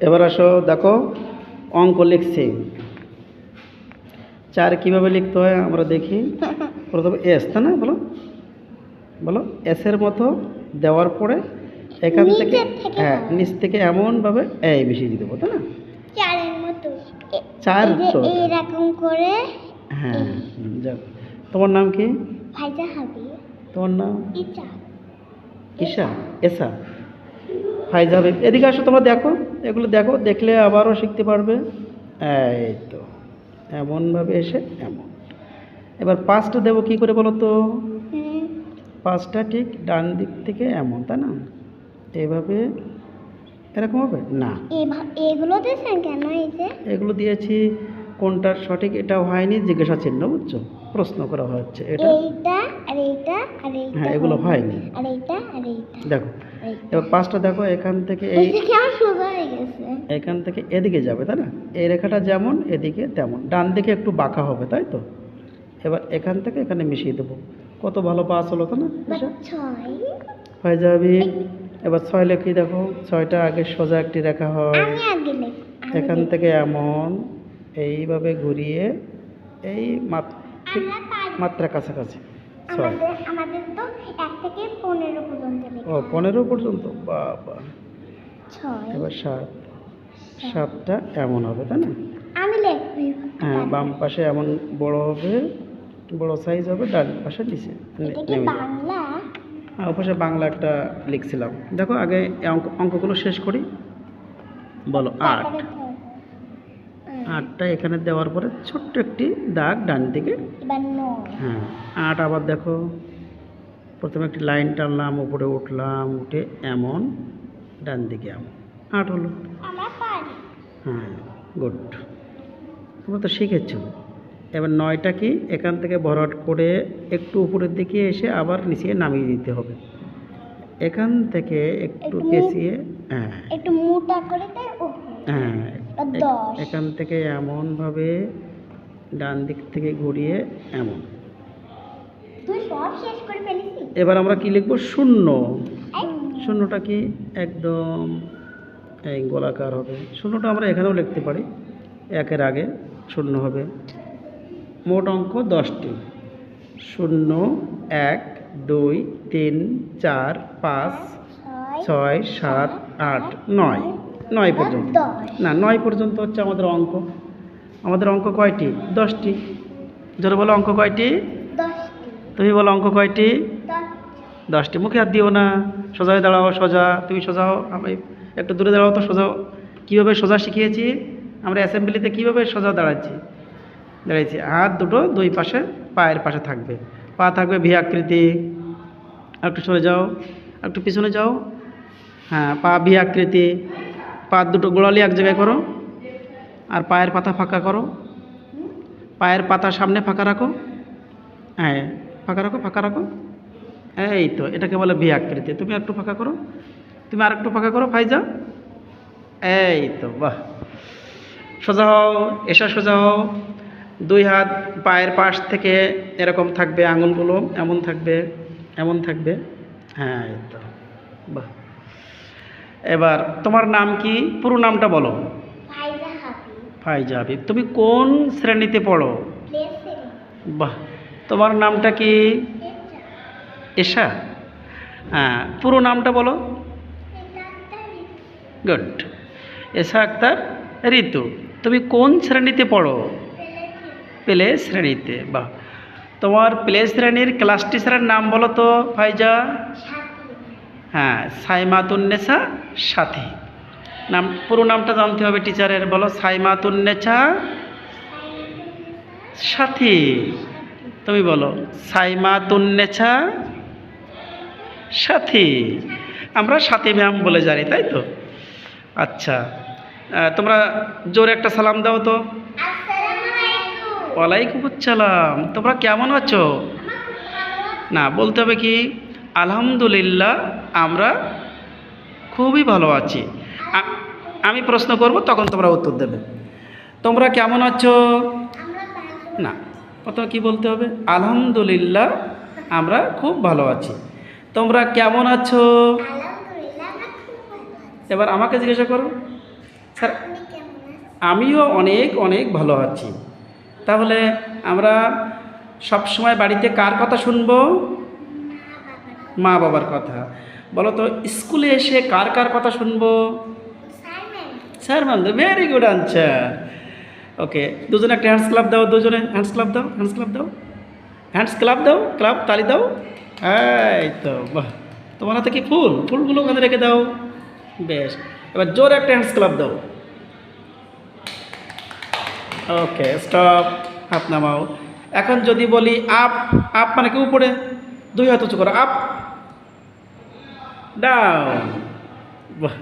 এবার আসো দেখো অঙ্ক লিখছি। চার কীভাবে লিখতে হয় আমরা দেখি। প্রথমে এস তাই না? বলো। বলো এসের মতো দেওয়ার পরে এখান থেকে হ্যাঁ নিচ থেকে এমনভাবে এই মিশিয়ে দিতে হবে তাই না? চার। এইরকম করে হ্যাঁ যাক। তোমার নাম কি? তোমার নাম? ঈশা। এসা। ফাইজা হাবিব এদিকে আসো তোমরা দেখো এগুলো দেখো দেখলে আবারও শিখতে পারবে। এই তো এমনভাবে এসে এমন। এবার পাঁচটা দেবো কি করে বলো তো? পাঁচটা ঠিক ডান দিক থেকে এমন তাই না? এভাবে এরকম হবে? না। এগুলো দিয়েছেন কেন এই যে? এগুলো দিয়েছি কোনটার সঠিক এটাও হয়নি জিজ্ঞাসা চিহ্ন বুঝছ? প্রশ্ন করা হচ্ছে এটা? এইটা আর এইটা আর এইটা হ্যাঁ এগুলো হয়নি। আর এইটা আর এইটা। দেখো। এবার পাঁচটা দেখো এখান থেকে এই এখান থেকে এদিকে যাবে তাই না? এই রেখাটা যেমন এদিকে তেমন। ডান দিকে একটু বাঁকা হবে তাই তো? এবার এখান থেকে এখানে মিশিয়ে দেবো। কত ভালো পাস হলো তো না? হয়ে যাবি। এবার ছয় লেখি দেখো। ছয়টা আগে সোজা একটি রেখা হয়। এখান থেকে এমন এইভাবে ঘুরিয়ে এই মাত্রা কাছাকাছি। ছয় আমাদের আমাদের তো এক থেকে পনেরো পর্যন্ত ও পনেরো পর্যন্ত? বাবা। ছয়। এবার সাত। সাতটা এমন হবে তাই না? আমি লিখবি হ্যাঁ বাম পাশে এমন বড় হবে বড় সাইজ হবে ডান পাশে নিচে। বাংলা? হ্যাঁ ওপাশে বাংলা একটা লিখছিলাম। দেখো আগে অঙ্ক অঙ্কগুলো শেষ করি। বলো আট। হুম, আটটা এখানে দেওয়ার পরে ছোট্ট একটি দাগ ডান দিকে। হ্যাঁ আট আবার দেখো। প্রথমে একটি লাইন টানলাম উপরে উঠলাম উঠে এমন ডান দিকে এমন আট হলো। হ্যাঁ গুড। তোমরা তো শিখেছ। এবার নয়টা কি এখান থেকে ভরাট করে একটু উপরের দিকে এসে আবার নিচে নামিয়ে দিতে হবে। এখান থেকে একটু পেঁচিয়ে হ্যাঁ। একটু মোটা করে হ্যাঁ। এখান থেকে এমনভাবে ডান দিক থেকে ঘুরিয়ে এমন তুই সব শেষ করে ফেলেছিস এবার আমরা কি লিখব? শূন্য। শূন্যটা কি? একদম। এই গোলাকার হবে। শূন্যটা আমরা এখানেও লিখতে পারি। একের আগে শূন্য হবে। মোট অঙ্ক দশটি। শূন্য এক দুই তিন চার পাঁচ ছয় সাত আট নয়। নয় পর্যন্ত। না নয় পর্যন্ত হচ্ছে আমাদের অঙ্ক। আমাদের অঙ্ক কয়টি? দশটি। জোরে বলো অঙ্ক কয়টি? তুমি বলো অঙ্ক কয়টি? দশটি। মুখে হাত দিও না। সোজা হয়ে দাঁড়াও সোজা। তুমি সোজা হও আমি একটু দূরে দাঁড়াও তো সোজা হও। কীভাবে সোজা শিখিয়েছি? আমরা অ্যাসেম্বলিতে কীভাবে সোজা দাঁড়াচ্ছি? দাঁড়িয়েছি হাত দুটো দুই পাশে পায়ের পাশে থাকবে। পা থাকবে ভি আকৃতি। একটু সরে যাও। একটু পিছনে যাও। হ্যাঁ পা ভি আকৃতি। পা দুটো গোড়ালি এক জায়গায় করো। আর পায়ের পাতা ফাঁকা করো। পায়ের পাতা সামনে ফাঁকা রাখো। হ্যাঁ। ফাঁকা রাখো ফাঁকা রাখো। এই তো এটাকে বলে ভি আকৃতি। তুমি একটু ফাঁকা করো। তুমি আর একটু ফাঁকা করো ফাইজা। এই তো বাহ। সোজা হও এসা সোজা হও। দুই হাত পায়ের পাশ থেকে এরকম থাকবে আঙুলগুলো এমন থাকবে এমন থাকবে। হ্যাঁ এই তো বাহ। এবার তোমার নাম কি? পুরো নামটা বলো। ফাইজা হাবি হাবিব। তুমি কোন শ্রেণীতে পড়ো? বাহ। তোমার নামটা কি? এশা। হ্যাঁ পুরো নামটা বলো। গুড এশা আক্তার ঋতু। তুমি কোন শ্রেণীতে পড়ো? প্লে শ্রেণীতে। বাহ। তোমার প্লে শ্রেণির ক্লাস টিচারের নাম বলো তো ফাইজা হ্যাঁ সাইমাতুন্নেসা সাথী। নাম, পুরো নামটা জানতে হবে টিচারের। বলো সাইমাতুন্নেসা সাথী। তুমি বলো সাইমাতুন্নেসা সাথী। আমরা সাথী ম্যাম বলে জানি তাই তো? আচ্ছা তোমরা জোরে একটা সালাম দাও তো। ওয়ালাইকুম আসসালাম তোমরা কেমন আছো? না বলতে হবে কি আলহামদুলিল্লাহ আমরা খুবই ভালো আছি। আমি প্রশ্ন করব তখন তোমরা উত্তর দেবে। তোমরা কেমন আছো? না। প্রথমে কি বলতে হবে? আলহামদুলিল্লাহ আমরা খুব ভালো আছি। তোমরা কেমন আছো? এবার আমাকে জিজ্ঞাসা করো। স্যার আমিও অনেক অনেক ভালো আছি। তাহলে আমরা সব সময় বাড়িতে কার কথা শুনব? মা বাবার কথা। বলো তো স্কুলে এসে কার কার কথা শুনব? Sir ma'am. Sir ma'am very good answer okay দুজনে একটা হ্যান্ডস ক্লাব দাও, দুজনে হ্যান্ডস ক্লাব দাও হ্যান্ডস ক্লাব দাও। হ্যান্ডস ক্লাব দাও ক্লাব তালি দাও। এই তো, বাহ। তোমার হাতে কি ফুল? ফুলগুলো ওখানে রেখে দাও। বেশ, এবার জোরে একটা হ্যান্ডস ক্লাব দাও। ওকে স্টপ হাত নামাও। এখন যদি বলি আপ আপ মানে কি উপরে? দুই হাত উঁচু করো আপ ডাউন বাহ।